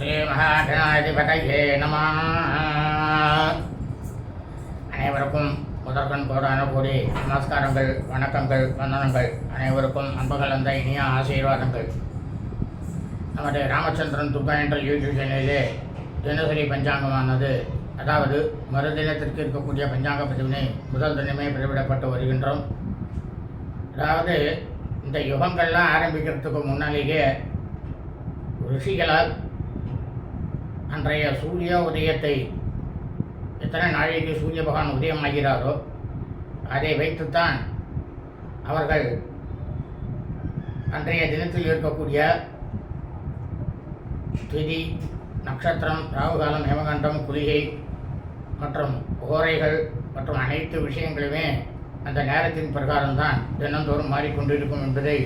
ஸ்ரீமகாகணாதிபதையே நம. அனைவருக்கும் முதற்கண் கோடான கூடி நமஸ்காரங்கள் வணக்கங்கள் வந்தனங்கள். அனைவருக்கும் அன்பகலந்த இனிய ஆசீர்வாதங்கள். நமது ராமச்சந்திரன் துர்கா என்ற யூடியூப் சேனலிலே தினசரி பஞ்சாங்கமானது. அதாவது மறுதினத்திற்கு இருக்கக்கூடிய பஞ்சாங்க பதிவினை முதல் தினமே பதிவிடப்பட்டு வருகின்றோம். அதாவது இந்த யுகங்கள்லாம் ஆரம்பிக்கிறதுக்கு முன்னாலேயே ரிஷிகளால் அன்றைய சூரிய உதயத்தை எத்தனை நாளைக்கு சூரிய பகவான் உதயமாகிறாரோ அதை வைத்துத்தான் அவர்கள் அன்றைய தினத்தில் இருக்கக்கூடிய திதி நட்சத்திரம் ராகுகாலம் ஹேமகண்டம் குளிகை மற்றும் ஓரைகள் மற்றும் அனைத்து விஷயங்களுமே அந்த நேரத்தின் பிரகாரம்தான் தினந்தோறும் மாறிக்கொண்டிருக்கும் என்பதை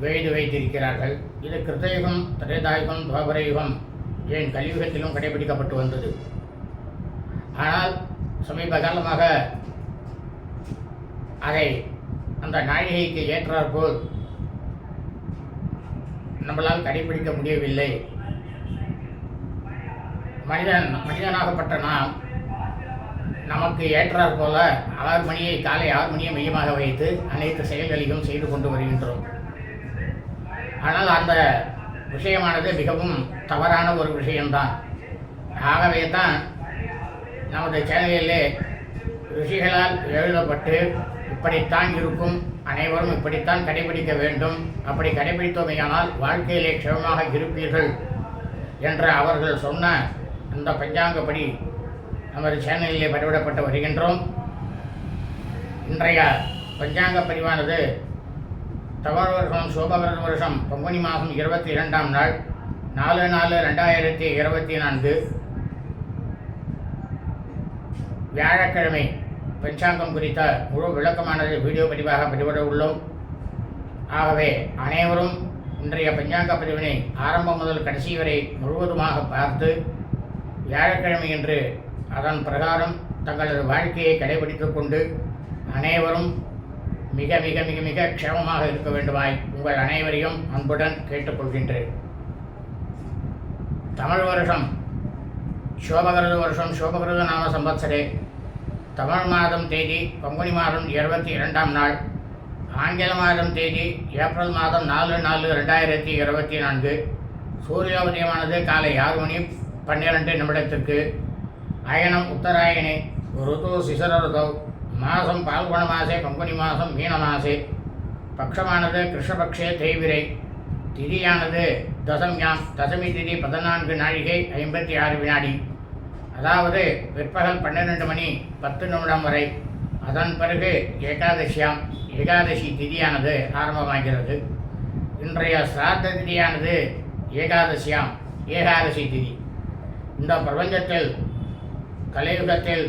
எழுதி வைத்திருக்கிறார்கள். இது கிருத்தயுகம் திரேதாயுகம் துவாபரயுகம். ஏன் கலியுகத்திலும் கடைபிடிக்கப்பட்டு வந்தது? ஆனால் சமீப காலமாக அதை அந்த நாழிகைக்கு ஏற்றாற்போல் நம்மளால் கடைபிடிக்க முடியவில்லை. மனிதன் மனிதனாகப்பட்ட நாம் நமக்கு ஏற்றாற் போல ஆறு மணியை காலை ஆறு மணியை மையமாக வைத்து அனைத்து செயல்களையும் செய்து கொண்டு வருகின்றோம். ஆனால் அந்த விஷயமானது மிகவும் தவறான ஒரு விஷயம்தான். ஆகவே தான் நமது சேனலிலே ரிஷிகளால் எழுதப்பட்டு இப்படித்தான் இருக்கும் அனைவரும் இப்படித்தான் கடைபிடிக்க வேண்டும் அப்படி கடைபிடித்தோமையானால் வாழ்க்கையிலே க்ஷமமாக இருப்பீர்கள் என்று அவர்கள் சொன்ன அந்த பஞ்சாங்கப்படி நமது சேனலிலே பதிவிடப்பட்டு வருகின்றோம். இன்றைய பஞ்சாங்க பதிவானது தவறு வருஷம் சோபகிருத வருஷம் பங்குனி மாதம் இருபத்தி இரண்டாம் நாள் நாலு நாலு ரெண்டாயிரத்தி இருபத்தி நான்கு வியாழக்கிழமை பஞ்சாங்கம் குறித்த முழு விளக்கமானது வீடியோ பதிவாக பதிவிட உள்ளோம். ஆகவே அனைவரும் இன்றைய பஞ்சாங்க பதிவினை ஆரம்பம் முதல் கடைசி வரை முழுவதுமாக பார்த்து வியாழக்கிழமை என்று அதன் பிரகாரம் தங்களது வாழ்க்கையை கடைபிடித்துக் கொண்டு அனைவரும் மிக மிக மிக மிக க்ஷேமமாக இருக்க வேண்டுமாய் உங்கள் அனைவரையும் அன்புடன் கேட்டுக்கொள்கின்றேன். தமிழ் வருஷம் சோபகிருத வருஷம் சோபகிருத நாம சம்பத்சரே தமிழ் மாதம் தேதி பங்குனி மாதம் இருபத்தி இரண்டாம் நாள். ஆங்கில மாதம் தேதி ஏப்ரல் மாதம் நாலு நாலு ரெண்டாயிரத்தி இருபத்தி நான்கு. சூரிய உதயமானது காலை ஆறு மணி பன்னிரெண்டு நிமிடத்திற்கு. அயனம் உத்தராயணே ருது சிசர ருதோ மாதம் பால்குண மாசே பங்குனி மாதம் மீன மாசே பக்ஷமானது கிருஷ்ணபக்ஷே தேய்விரை திதியானது தசம்யாம் தசமி திதி பதினான்கு நாழிகை ஐம்பத்தி ஆறு வினாடி. அதாவது பிற்பகல் பன்னிரெண்டு மணி பத்து நிமிடம் வரை. அதன் பிறகு ஏகாதசியாம் ஏகாதசி திதியானது ஆரம்பமாகிறது. இன்றைய சிராத்த திதியானது ஏகாதசியாம் ஏகாதசி திதி. இந்த பிரபஞ்சத்தில் கலியுகத்தில்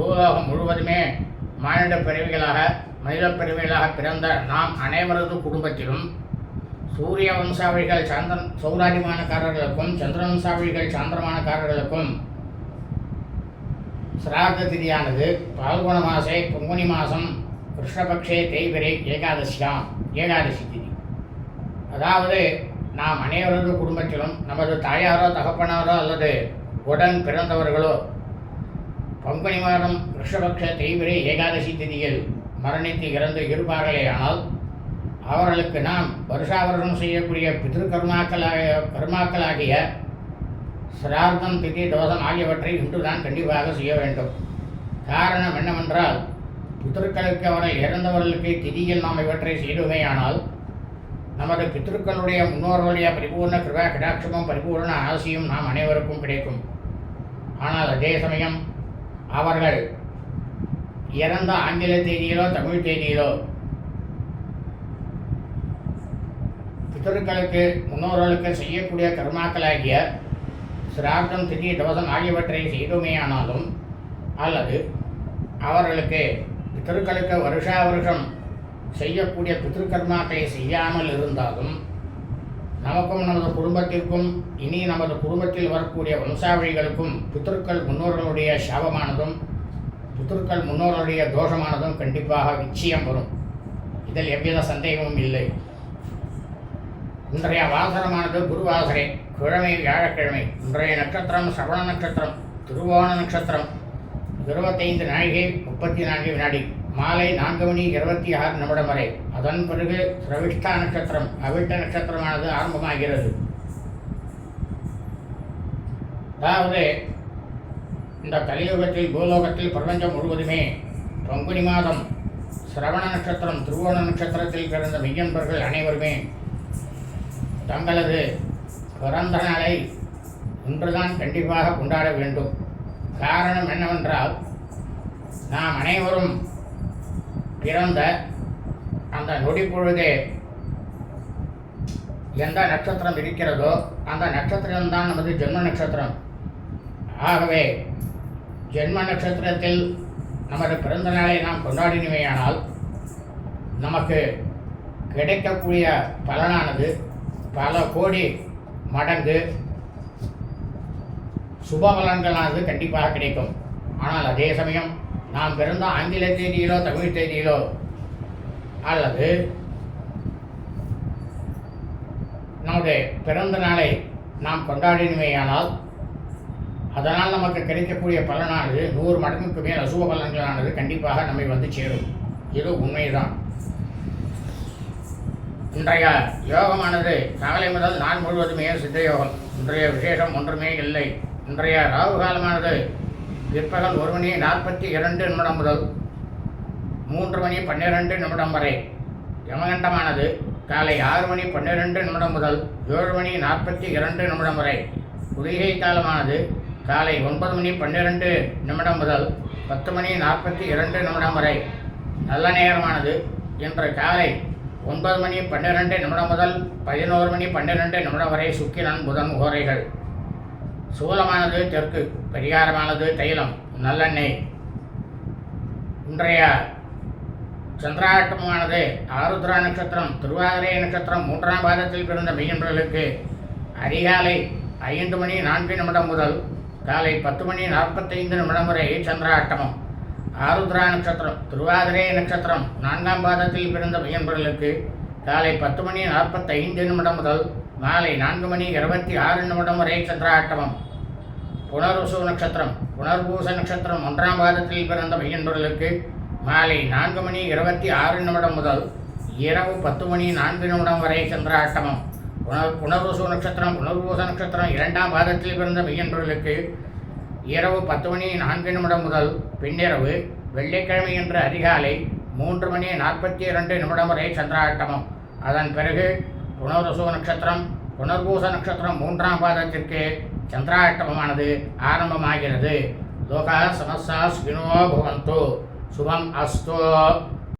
பூலோகம் முழுவதுமே மானிட பிறவிகளாக மனித பிறவிகளாக பிறந்த நாம் அனைவரது குடும்பத்திலும் சூரிய வம்சாவளிகள் சந்திரன் சௌராஜிமானக்காரர்களுக்கும் சந்திர வம்சாவளிகள் சாந்திரமானக்காரர்களுக்கும் சிராத திதியானது பால்குண மாசே பங்குனி மாதம் கிருஷ்ணபக்ஷே தேய்பிரை ஏகாதசியாம் ஏகாதசி திதி. அதாவது நாம் அனைவரது குடும்பத்திலும் நமது தாயாரோ தகப்பனாரோ அல்லது உடன் பிறந்தவர்களோ பங்குனி மாதம் ரிஷபக்ஷ தெய்வரே ஏகாதசி திதியில் மரணித்து இறந்து இருப்பார்களே ஆனால் அவர்களுக்கு நாம் வருஷாவருஷம் செய்யக்கூடிய பிதிருக்கர்மாக்களாக கர்மாக்களாகிய சிரார்த்தம் திதி தோஷம் ஆகியவற்றை இன்றுதான் கண்டிப்பாக செய்ய வேண்டும். காரணம் என்னவென்றால் பித்திருக்களுக்கு அவர்கள் இறந்தவர்களுக்கு திதியில் நாம் இவற்றை செய்துமேயானால் நமது பித்திருக்களுடைய முன்னோர்களுடைய பரிபூர்ண கிருபா கடாட்சமும் பரிபூர்ண ஆசையும் நாம் அனைவருக்கும் கிடைக்கும். ஆனால் அதே சமயம் அவர்கள் இறந்த ஆங்கில தேதியிலோ தமிழ் தேதியிலோ பித்தர்களுக்கு முன்னோர்களுக்கு செய்யக்கூடிய கர்மாக்களாகிய சிரார்த்தம் திதி தவசம் ஆகியவற்றை செய்தோமேயானாலும் அல்லது அவர்களுக்கு பித்தர்களுக்கு வருஷா வருஷம் செய்யக்கூடிய பித்திருக்கர்மாக்களை செய்யாமல் இருந்தாலும் நமக்கும் நமது குடும்பத்திற்கும் இனி நமது குடும்பத்தில் வரக்கூடிய வம்சாவழிகளுக்கும் பித்திருக்கள் முன்னோர்களுடைய சாபமானதும் பித்திருக்கள் முன்னோர்களுடைய தோஷமானதும் கண்டிப்பாக நிச்சயம் வரும். இதில் எவ்வித சந்தேகமும் இல்லை. இன்றைய வாசனமானது குருவாசரே கிழமை வியாழக்கிழமை இன்றைய நட்சத்திரம் சரவண நட்சத்திரம் திருவோண நட்சத்திரம் இருபத்தைந்து நாழிகை முப்பத்தி நான்கு வினாடி. மாலை நான்கு மணி இருபத்தி ஆறு நிமிடம் வரை. அதன் பிறகு சிரவிஷ்டா நட்சத்திரம் அவிட்ட நட்சத்திரமானது ஆரம்பமாகிறது. அதாவது இந்த கலியுகத்தில் பூலோகத்தில் பிரபஞ்சம் முழுவதுமே பங்குனி மாதம் சிரவண நட்சத்திரம் திருவோண நட்சத்திரத்தில் பிறந்த மெய்யன்பர்கள் அனைவருமே தங்களது பிறந்த நாளை இன்றுதான் கண்டிப்பாக கொண்டாட வேண்டும். காரணம் என்னவென்றால் நாம் அனைவரும் பிறந்த அந்த நொடி பொழுதே எந்த நட்சத்திரம் இருக்கிறதோ அந்த நட்சத்திரம்தான் நமது ஜென்ம நட்சத்திரம். ஆகவே ஜென்ம நட்சத்திரத்தில் நமது பிறந்த நாளை நாம் கொண்டாடினவையானால் நமக்கு கிடைக்கக்கூடிய பலனானது பல கோடி மடங்கு சுப பலன்களானது கண்டிப்பாக கிடைக்கும். ஆனால் அதே சமயம் நாம் பிறந்த ஆங்கில தேதியிலோ தமிழ் தேதியிலோ அல்லது நம்முடைய பிறந்த நாளை நாம் கொண்டாடினவையானால் அதனால் நமக்கு கிடைக்கக்கூடிய பலனானது நூறு மடங்குக்கு மேல் அசுப பலன்களானது கண்டிப்பாக நம்மை வந்து சேரும். இது உண்மைதான். இன்றைய யோகமானது காலை முதல் நான் முழுவதுமே சித்த யோகம். இன்றைய விசேஷம் ஒன்றுமே இல்லை. இன்றைய ராகு காலமானது பிற்பகல் ஒரு மணி நாற்பத்தி இரண்டு நிமிடம் முதல் மூன்று மணி பன்னிரெண்டு நிமிடம் வரை. யமகண்டமானது காலை ஆறு மணி பன்னிரெண்டு நிமிடம் முதல் ஏழு மணி நாற்பத்தி இரண்டு நிமிடம் வரை. குளிகை காலமானது காலை ஒன்பது மணி பன்னிரெண்டு நிமிடம் முதல் பத்து மணி நாற்பத்தி இரண்டு நிமிடம் வரை. நல்ல நேரமானது இன்று காலை ஒன்பது மணி பன்னிரெண்டு நிமிடம் முதல் பதினோரு மணி பன்னிரெண்டு நிமிடம் வரை சுக்கிரன் புதன் ஓரைகள். சூலமானது தெற்கு. பரிகாரமானது தைலம். நல்லெண்ணெய். இன்றைய சந்திராட்டமானது ஆருத்ரா நட்சத்திரம் திருவாதிரை நட்சத்திரம் மூன்றாம் பாதத்தில் பிறந்த மெய்யன்பர்களுக்கு அதிகாலை ஐந்து மணி நான்கு நிமிடம் முதல் காலை பத்து மணி நாற்பத்தைந்து நிமிடம் வரை சந்திராட்டமம். ஆருத்ரா நட்சத்திரம் திருவாதிரை நட்சத்திரம் நான்காம் பாதத்தில் பிறந்த மெய்யன்பர்களுக்கு காலை பத்து மணி நாற்பத்தைந்து நிமிடம் முதல் மாலை நான்கு மணி இருபத்தி ஆறு நிமிடம் வரை சந்திராட்டமம். புனர்வசு நட்சத்திரம் புனர்பூச நட்சத்திரம் ஒன்றாம் பாதத்தில் பிறந்த பையன்பர்களுக்கு மாலை நான்கு மணி இருபத்தி ஆறு நிமிடம் முதல் இரவு பத்து மணி நான்கு நிமிடம் வரை சந்திராட்டமம். புனர் புனர்வசு நட்சத்திரம் புனர்பூச நட்சத்திரம் இரண்டாம் பாதத்தில் பிறந்த மையன்பர்களுக்கு இரவு பத்து மணி நான்கு நிமிடம் முதல் பின்னிரவு வெள்ளிக்கிழமை என்ற அதிகாலை மூன்று மணி நாற்பத்தி இரண்டு நிமிடம் வரை சந்திராட்டமம். அதன் பிறகு புனர்வசு நட்சத்திரம் புனர்பூச நட்சத்திரம் மூன்றாம் பாதத்திற்கு சந்திராஷ்டமமானது ஆரம்பமாகிறது. லோகா சமஸ்தா சுகினோ பவந்து. சுபம் அஸ்தோ.